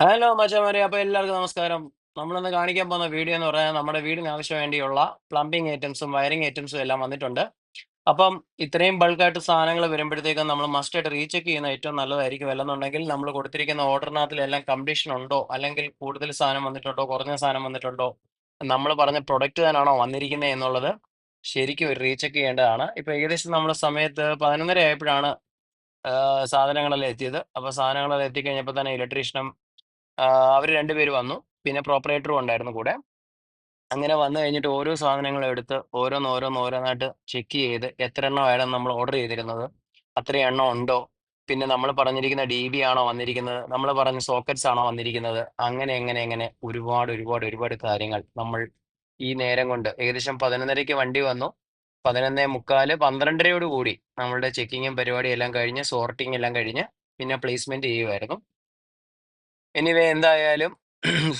Hello മച്ചാമാരെ അപ്പൊ എല്ലാവർക്കും നമസ്കാരം. നമ്മളിന്ന് കാണിക്കാൻ പോകുന്ന വീഡിയോ എന്ന് പറഞ്ഞാൽ നമ്മുടെ വീടിന് ആവശ്യം വേണ്ടിയുള്ള പ്ലംബിംഗ് ഐറ്റംസും വയറിംഗ് ഐറ്റംസും എല്ലാം വന്നിട്ടുണ്ട്. അപ്പം ഇത്രയും ബൾക്കായിട്ട് സാധനങ്ങൾ വരുമ്പോഴത്തേക്കും നമ്മൾ മസ്റ്റായിട്ട് റീചെക്ക് ചെയ്യുന്ന ഏറ്റവും നല്ലതായിരിക്കും. അല്ലെന്നുണ്ടെങ്കിൽ നമ്മൾ കൊടുത്തിരിക്കുന്ന ഓർഡറിനകത്തിലെല്ലാം കമ്പീഷൻ ഉണ്ടോ? അല്ലെങ്കിൽ കൂടുതൽ സാധനം വന്നിട്ടുണ്ടോ? കുറഞ്ഞ സാധനം വന്നിട്ടുണ്ടോ? നമ്മൾ പറഞ്ഞ പ്രൊഡക്റ്റ് തന്നെയാണോ വന്നിരിക്കുന്നത് എന്നുള്ളത് ശരിക്കും ഒരു റീചെക്ക് ചെയ്യേണ്ടതാണ്. ഇപ്പൊ ഏകദേശം നമ്മുടെ സമയത്ത് പതിനൊന്നര ആയപ്പോഴാണ് സാധനങ്ങളെല്ലാം എത്തിയത്. അപ്പോൾ സാധനങ്ങളെല്ലാം എത്തിക്കഴിഞ്ഞപ്പോൾ തന്നെ ഇലക്ട്രീഷ്യനും അവർ രണ്ടുപേര് വന്നു. പിന്നെ പ്രോപ്പറേറ്ററും ഉണ്ടായിരുന്നു കൂടെ. അങ്ങനെ വന്നു കഴിഞ്ഞിട്ട് ഓരോ സാധനങ്ങളും എടുത്ത് ഓരോന്ന് ഓരോന്ന് ഓരോന്നായിട്ട് ചെക്ക് ചെയ്ത് എത്ര എണ്ണം ആയാലും നമ്മൾ ഓർഡർ ചെയ്തിരുന്നത്. അത്ര എണ്ണം ഉണ്ടോ? പിന്നെ നമ്മൾ പറഞ്ഞിരിക്കുന്ന ഡി ബി ആണോ വന്നിരിക്കുന്നത്? നമ്മൾ പറഞ്ഞ സോക്കറ്റ്സ് ആണോ വന്നിരിക്കുന്നത്? അങ്ങനെ എങ്ങനെ എങ്ങനെ ഒരുപാട് ഒരുപാട് ഒരുപാട് കാര്യങ്ങൾ നമ്മൾ ഈ നേരം കൊണ്ട് ഏകദേശം പതിനൊന്നരയ്ക്ക് വണ്ടി വന്നു. പതിനൊന്നേ മുക്കാൽ പന്ത്രണ്ടരയോട് കൂടി നമ്മളുടെ ചെക്കിങ്ങും പരിപാടിയും എല്ലാം കഴിഞ്ഞ് സോർട്ടിങ് എല്ലാം കഴിഞ്ഞ് പിന്നെ പ്ലേസ്മെന്റ് ചെയ്യുമായിരുന്നു. എനിവേ എന്തായാലും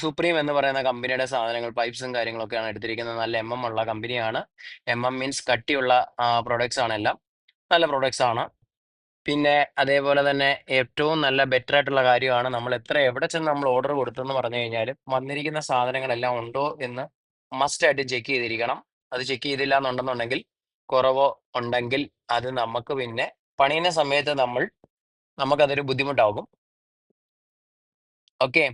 സുപ്രീം എന്ന് പറയുന്ന കമ്പനിയുടെ സാധനങ്ങൾ പൈപ്സും കാര്യങ്ങളൊക്കെയാണ് എടുത്തിരിക്കുന്നത്. നല്ല എം എം ഉള്ള കമ്പനിയാണ്. എം എം മീൻസ് കട്ടിയുള്ള പ്രൊഡക്ട്സ് ആണ് എല്ലാം. നല്ല പ്രൊഡക്ട്സ് ആണ്. പിന്നെ അതേപോലെ തന്നെ ഏറ്റവും നല്ല ബെറ്റർ ആയിട്ടുള്ള കാര്യമാണ് നമ്മൾ എത്ര എവിടെ ചെന്ന് നമ്മൾ ഓർഡർ കൊടുത്തെന്ന് പറഞ്ഞു കഴിഞ്ഞാലും വന്നിരിക്കുന്ന സാധനങ്ങളെല്ലാം ഉണ്ടോ എന്ന് മസ്റ്റ് ആയിട്ട് ചെക്ക് ചെയ്തിരിക്കണം. അത് ചെക്ക് ചെയ്തില്ല എന്നുണ്ടെന്നുണ്ടെങ്കിൽ കുറവോ ഉണ്ടെങ്കിൽ അത് നമുക്ക് പിന്നെ പണിയുന്ന സമയത്ത് നമ്മൾ നമുക്കതൊരു ബുദ്ധിമുട്ടാകും. ഓക്കെ.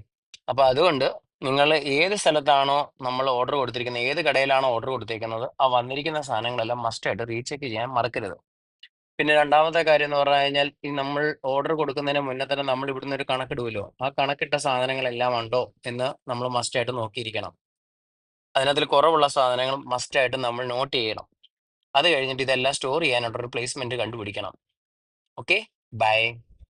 അപ്പൊ അതുകൊണ്ട് നിങ്ങൾ ഏത് സ്ഥലത്താണോ നമ്മൾ ഓർഡർ കൊടുത്തിരിക്കുന്നത് ഏത് കടയിലാണോ ഓർഡർ കൊടുത്തിരിക്കുന്നത് ആ വന്നിരിക്കുന്ന സാധനങ്ങളെല്ലാം മസ്റ്റ് ആയിട്ട് റീചെക്ക് ചെയ്യാൻ മറക്കരുത്. പിന്നെ രണ്ടാമത്തെ കാര്യം എന്ന് പറഞ്ഞു കഴിഞ്ഞാൽ ഈ നമ്മൾ ഓർഡർ കൊടുക്കുന്നതിന് മുന്നേ തന്നെ നമ്മൾ ഇവിടുന്ന് ഒരു കണക്കിടുമല്ലോ ആ കണക്കിട്ട സാധനങ്ങളെല്ലാം ഉണ്ടോ എന്ന് നമ്മൾ മസ്റ്റ് ആയിട്ട് നോക്കിയിരിക്കണം. അതിനകത്തിൽ കുറവുള്ള സാധനങ്ങൾ മസ്റ്റ് ആയിട്ട് നമ്മൾ നോട്ട് ചെയ്യണം. അത് കഴിഞ്ഞിട്ട് ഇതെല്ലാം സ്റ്റോർ ചെയ്യാനായിട്ടൊരു പ്ലേസ്മെന്റ് കണ്ടുപിടിക്കണം. ഓക്കെ? ബൈ